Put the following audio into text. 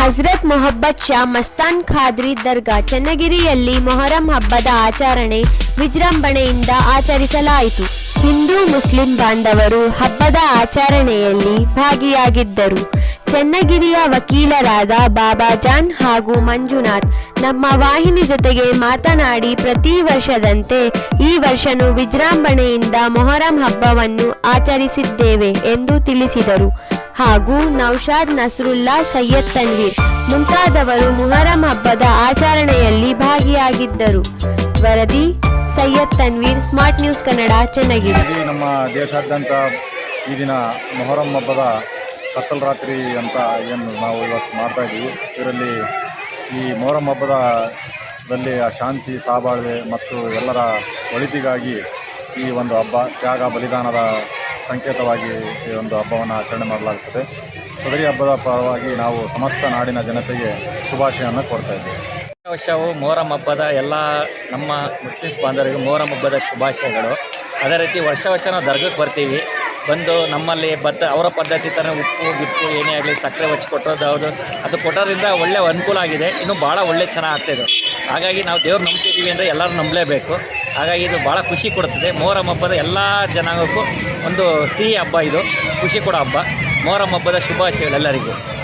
ಹಜರತ್ ಮೊಹಬ್ಬತ್ ಶಾ ಮಸ್ತಾನ್ ಖಾದ್ರಿ ದರ್ಗಾ, ಚನ್ನಗಿರಿಯಲ್ಲಿ ಮೊಹರಂ ಹಬ್ಬದ ಆಚರಣೆ ವಿಜೃಂಭಣೆಯಿಂದ ಆಚರಿಸಲಾಯಿತು. ಹಿಂದೂ ಮುಸ್ಲಿಂ ಬಾಂಧವರು ಹಬ್ಬದ ಆಚರಣೆಯಲ್ಲಿ ಭಾಗಿಯಾಗಿದ್ದರು. ಚನ್ನಗಿರಿಯ ವಕೀಲರಾದ ಬಾಬಾಜಾನ್ ಹಾಗೂ ಮಂಜುನಾಥ್ ನಮ್ಮ ವಾಹಿನಿ ಜೊತೆಗೆ ಮಾತನಾಡಿ ಪ್ರತಿ ವರ್ಷದಂತೆ ಈ ವರ್ಷನು ವಿಜೃಂಭಣೆಯಿಂದ ಮೊಹರಂ ಹಬ್ಬವನ್ನು ಆಚರಿಸಿದ್ದೇವೆ ಎಂದು ತಿಳಿಸಿದರು. ಹಾಗೂ ನೌಶಾದ್ ನಸ್ರುಲ್ಲಾ ಸೈಯದ್ ತನ್ವೀರ್ ಮುಂತಾದವರು ಮೊಹರಂ ಹಬ್ಬದ ಆಚರಣೆಯಲ್ಲಿ ಭಾಗಿಯಾಗಿದ್ದರು. ವರದಿ, ಸೈಯದ್ ತನ್ವೀರ್, ಸ್ಮಾರ್ಟ್ ನ್ಯೂಸ್ ಕನ್ನಡ, ಚನ್ನಗಿರಿ. ನಮ್ಮ ದೇಶಾದ್ಯಂತ ಈ ದಿನ ಮೊಹರಂ ಹಬ್ಬದ ಕತ್ತಲ ರಾತ್ರಿ ಅಂತ ಏನು ನಾವು ಇವತ್ತು ಮಾಡ್ತಾ ಇದ್ದೀವಿ. ಇದರಲ್ಲಿ ಈ ಮೊಹರಂ ಹಬ್ಬದ ದಲ್ಲಿ ಆ ಶಾಂತಿ ಸಾಬಾಳ್ವೆ ಮತ್ತು ಎಲ್ಲರ ಒಳಿತಿಗಾಗಿ ಈ ಒಂದು ಹಬ್ಬ, ತ್ಯಾಗ, ಬಲಿದಾನದ ಸಂಕೇತವಾಗಿ ಈ ಒಂದು ಹಬ್ಬವನ್ನು ಆಚರಣೆ ಮಾಡಲಾಗುತ್ತದೆ. ಸದರಿ ಹಬ್ಬದ ಪರವಾಗಿ ನಾವು ಸಮಸ್ತ ನಾಡಿನ ಜನತೆಗೆ ಶುಭಾಶಯವನ್ನು ಕೊಡ್ತಾ ಇದ್ದೀವಿ. ವರ್ಷವು ಮೊಹರಂ ಹಬ್ಬದ ಎಲ್ಲ ನಮ್ಮ ಮುಸ್ಲಿಮ್ಸ್ ಬಾಂಧವರಿಗೆ ಮೊಹರಂ ಹಬ್ಬದ ಶುಭಾಶಯಗಳು. ಅದೇ ರೀತಿ ವರ್ಷ ವರ್ಷ ನಾವು ದರ್ಗಕ್ಕೆ ಬರ್ತೀವಿ. ಬಂದು ನಮ್ಮಲ್ಲಿ ಬತ್ತ ಅವರ ಪದ್ಧತಿ ಥರ ಉಪ್ಪು ಗಿಪ್ಪು ಏನೇ ಆಗಲಿ ಸಕ್ಕರೆ ಹಚ್ಚಿ ಕೊಟ್ಟೋದು ಹೌದು. ಅದು ಕೊಟ್ಟೋದ್ರಿಂದ ಒಳ್ಳೆ ಅನುಕೂಲ ಆಗಿದೆ. ಇನ್ನೂ ಭಾಳ ಒಳ್ಳೆ ಚೆನ್ನಾಗಿ ಆಗ್ತಾಯಿದೆ ಹಾಗಾಗಿ ನಾವು ದೇವ್ರು ನಂಬ್ತಿದ್ದೀವಿ ಅಂದರೆ ಎಲ್ಲರೂ ನಂಬಲೇಬೇಕು. ಹಾಗಾಗಿ ಇದು ಭಾಳ ಖುಷಿ ಕೊಡ್ತದೆ ಮೊಹರಂ ಹಬ್ಬದ ಎಲ್ಲ ಜನಾಂಗಕ್ಕೂ ಒಂದು ಸಿಹಿ ಹಬ್ಬ ಇದು. ಖುಷಿ ಕೊಡೋ ಹಬ್ಬ. ಮೊಹರಂ ಹಬ್ಬದ ಶುಭಾಶಯಗಳು ಎಲ್ಲರಿಗೂ.